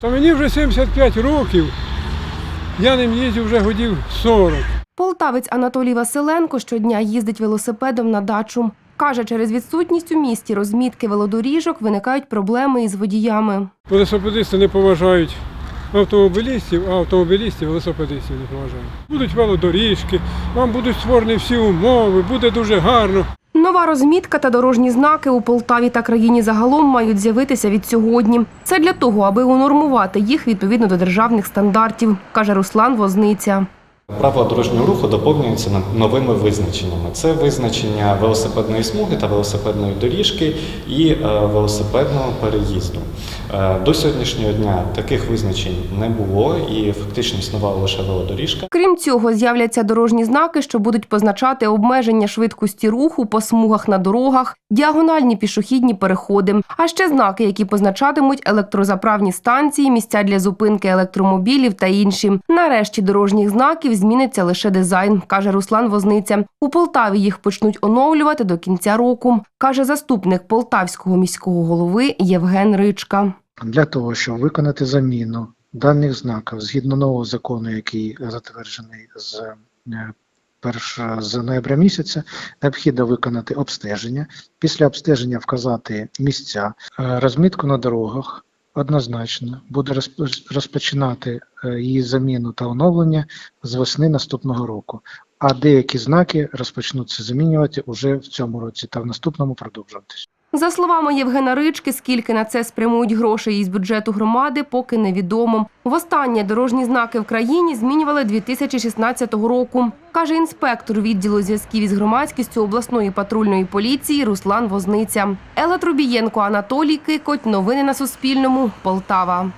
Та мені вже 75 років. Я ним їздю вже годів 40. Полтавець Анатолій Василенко щодня їздить велосипедом на дачу. Каже, через відсутність у місті розмітки велодоріжок виникають проблеми із водіями. Велосипедисти не поважають автомобілістів, а автомобілістів велосипедистів не поважають. Будуть велодоріжки, вам будуть створені всі умови, буде дуже гарно. Нова розмітка та дорожні знаки у Полтаві та країні загалом мають з'явитися від сьогодні. Це для того, аби унормувати їх відповідно до державних стандартів, каже Руслан Возниця. Правила дорожнього руху доповнюються новими визначеннями. Це визначення велосипедної смуги та велосипедної доріжки і е, велосипедного переїзду. Е, До сьогоднішнього дня таких визначень не було і фактично існувала лише велодоріжка. Крім цього, з'являться дорожні знаки, що будуть позначати обмеження швидкості руху по смугах на дорогах, діагональні пішохідні переходи, а ще знаки, які позначатимуть електрозаправні станції, місця для зупинки електромобілів та інші. Нарешті дорожніх знаків зміниться лише дизайн, каже Руслан Возниця. У Полтаві їх почнуть оновлювати до кінця року, каже заступник полтавського міського голови Євген Ричка. для того, щоб виконати заміну даних знаків згідно нового закону, який затверджений з е, перш з ноября місяця, необхідно виконати обстеження. Після обстеження вказати місця, Е, розмітку на дорогах. Однозначно буде розп- розпочинати е, її заміну та оновлення з весни наступного року. А деякі знаки розпочнуться замінювати уже в цьому році та в наступному продовжуватись. За словами Євгена Рички, скільки на це спрямують грошей із бюджету громади, поки невідомо. Востаннє дорожні знаки в країні змінювали 2016 року, каже інспектор відділу зв'язків із громадськістю обласної патрульної поліції Руслан Возниця. Елла Трубієнко, Анатолій Кикоть. Новини на Суспільному. Полтава.